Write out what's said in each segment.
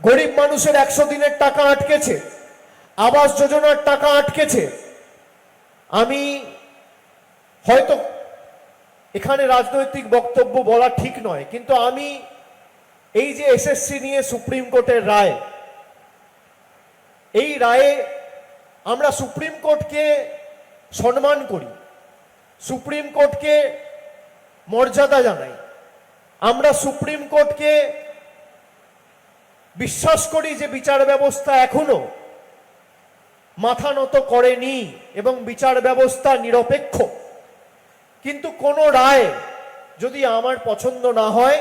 গরিব মানুষের একশো দিনের টাকা আটকেছে, আবাস যোজনার টাকা আটকেছে। আমি হয়তো এখানে রাজনৈতিক বক্তব্য বলা ঠিক নয়, কিন্তু আমি এই যে এসএসসি নিয়ে সুপ্রিম কোর্টের রায়, এই রায়ে আমরা সুপ্রিম কোর্টকে সম্মান করি, সুপ্রিম কোর্টকে মর্যাদা জানাই। আমরা সুপ্রিম কোর্টকে বিশ্বাস করি যে বিচার ব্যবস্থা এখনও মাথা নত করেনি এবং বিচার ব্যবস্থা নিরপেক্ষ। কিন্তু কোনো রায় যদি আমার পছন্দ না হয়,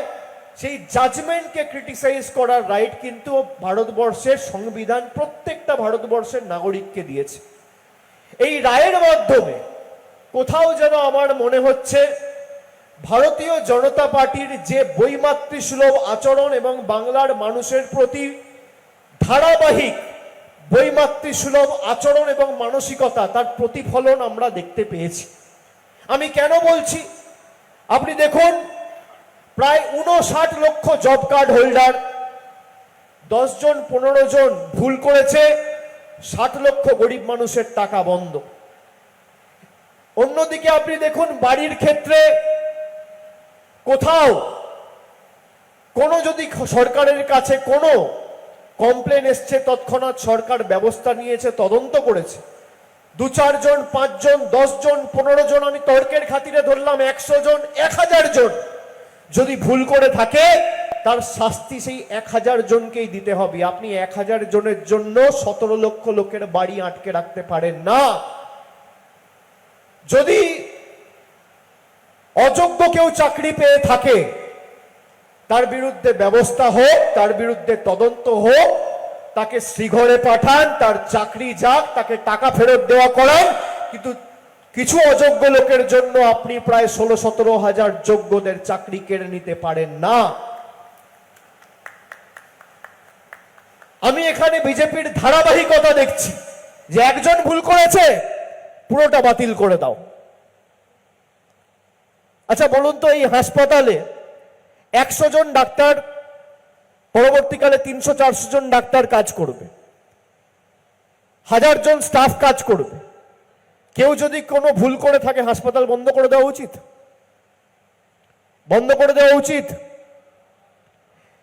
সেই জাজমেন্টকে ক্রিটিসাইজ করার রাইট কিন্তু ভারতবর্ষের সংবিধান প্রত্যেকটা ভারতবর্ষের নাগরিককে দিয়েছে। এই রায়ের মাধ্যমে কোথাও যেন আমার মনে হচ্ছে ভারতীয় জনতা পার্টির যে বৈমাতৃসুলভ আচরণ এবং বাংলার মানুষের প্রতি ধারাবাহিক বৈমাতৃসুলভ আচরণ এবং মানসিকতা, তার প্রতিফলন আমরা দেখতে পেয়েছি। আমি কেন বলছি? আপনি দেখুন, প্রায় উনষাট লক্ষ জব কার্ড হোল্ডার, দশ জন, পনেরো জন ভুল করেছে, ষাট লক্ষ গরিব মানুষের টাকা বন্ধ। অন্যদিকে আপনি দেখুন, বাড়ির ক্ষেত্রে কোথাও কোনো যদি সরকারের কাছে কোনো কমপ্লেন এসছে, তৎক্ষণাৎ সরকার ব্যবস্থা নিয়েছে, তদন্ত করেছে। দু চারজন, পাঁচজন, দশজন পনেরো জন আমি তর্কের খাতিরে ধরলাম একশো জন এক হাজার জন যদি ভুল করে থাকে, তার শাস্তি সেই এক হাজার জনকেই দিতে হবে। আপনি এক হাজার জনের জন্য সতেরো লক্ষ লোকের বাড়ি আটকে রাখতে পারেন না। যদি অযোগ্য কেউ চাকরি পেয়ে থাকে, তার বিরুদ্ধে ব্যবস্থা হোক, তার বিরুদ্ধে তদন্ত হোক, তাকে শ্রীঘরে পাঠান, তার চাকরি যাক, তাকে টাকা ফেরত দেওয়া করান, কিন্তু কিছু অযোগ্য লোকের জন্য আপনি প্রায় ষোলো সতেরো হাজার যোগ্যদের চাকরি কেড়ে নিতে পারেন না। আমি এখানে বিজেপির ধারাবাহিকতা দেখছি, যে একজন ভুল করেছে, পুরোটা বাতিল করে দাও। আচ্ছা বলুন তো এই হাসপাতালে একশো জন ডাক্তার, পরবর্তীকালে তিনশো চারশো জন ডাক্তার কাজ করবে। হাজার জন স্টাফ কাজ করবে। কেউ যদি কোনো ভুল করে থাকে, হাসপাতাল বন্ধ করে দেওয়া উচিত? বন্ধ করে দেওয়া উচিত?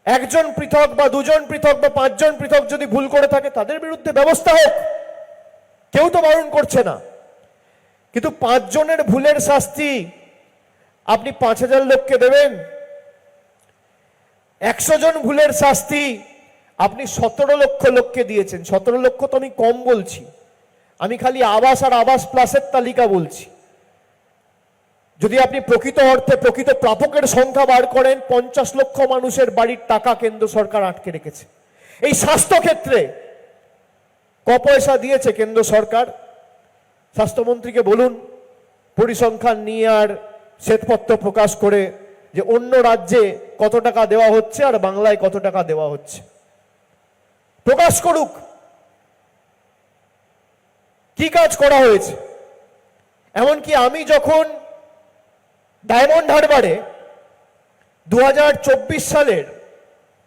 একজন পৃথক বা দুজন পৃথক বা পাঁচজন পৃথক যদি ভুল করে থাকে, তাদের বিরুদ্ধে ব্যবস্থা হোক। কেউ তো বারণ করছে না। কিন্তু পাঁচজনের ভুলের শাস্তি আপনি পাঁচ হাজার লোককে দেবেন। একশো জন ভুলের শাস্তি আপনি সতেরো লক্ষ লোককে দিয়েছেন। সতেরো লক্ষ তো আমি কম বলছি। আমি খালি আবাস আর আবাস প্লাসের তালিকা বলছি। যদি আপনি প্রকৃত অর্থে প্রকৃত প্রাপকের সংখ্যা বার করেন, পঞ্চাশ লক্ষ মানুষের বাড়ির টাকা কেন্দ্র সরকার আটকে রেখেছে। এই স্বাস্থ্য ক্ষেত্রে ক পয়সা দিয়েছে কেন্দ্র সরকার? স্বাস্থ্যমন্ত্রীকে বলুন, পরিসংখ্যান নিয়ে আর শ্বেতপত্র প্রকাশ করে যে অন্য রাজ্যে কত টাকা দেওয়া হচ্ছে আর বাংলায় কত টাকা দেওয়া হচ্ছে। প্রকাশ করুক। কি কাজ করা হয়েছে? এমনকি আমি যখন ডায়মন্ড হারবারে দু হাজার চব্বিশ সালের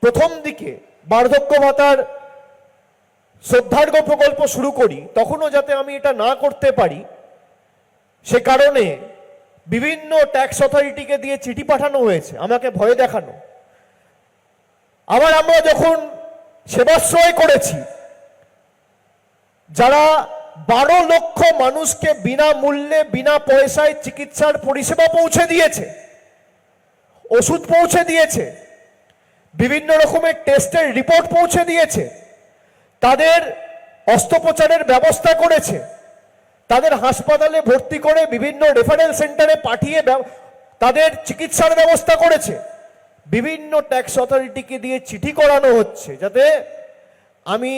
প্রথম দিকে বার্ধক্য ভাতার শ্রদ্ধার্ঘ প্রকল্প শুরু করি, তখনও যাতে আমি এটা না করতে পারি, সে কারণে বিভিন্ন ট্যাক্স অথরিটিকে দিয়ে চিঠি পাঠানো হয়েছে, আমাকে ভয় দেখানো। আবার আমরা যখন সেবাশ্রয় করেছি, যারা বারো লক্ষ মানুষকে বিনা মূল্যে বিনা পয়সায় চিকিৎসার পরিষেবা পৌঁছে দিয়েছে, ওষুধ পৌঁছে দিয়েছে, বিভিন্ন রকমের টেস্টের রিপোর্ট পৌঁছে দিয়েছে, তাদের অস্ত্রোপচারের ব্যবস্থা করেছে তাদের হাসপাতালে ভর্তি করে বিভিন্ন রেফারেল সেন্টারে পাঠিয়ে তাদের চিকিৎসার ব্যবস্থা করেছে। বিভিন্ন ট্যাক্স অথরিটিকে দিয়ে চিঠি করানো হচ্ছে যাতে আমি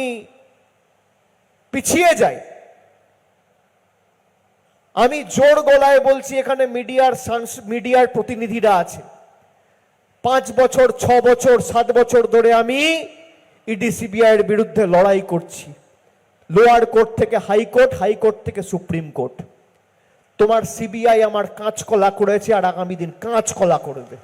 পিছিয়ে যাই। আমি জোর গলায় বলছি, এখানে মিডিয়ার মিডিয়ার প্রতিনিধিরা আছে। পাঁচ বছর, ছ বছর, সাত বছর ধরে আমি ইডি সিবিআই বিরুদ্ধে লড়াই করছি। লোয়ার কোর্ট থেকে হাইকোর্ট হাইকোর্ট থেকে সুপ্রিম কোর্ট। তোমার সিবিআই আমার কাঁচকলা করেছে আর আগামী দিন কাঁচকলা করবে।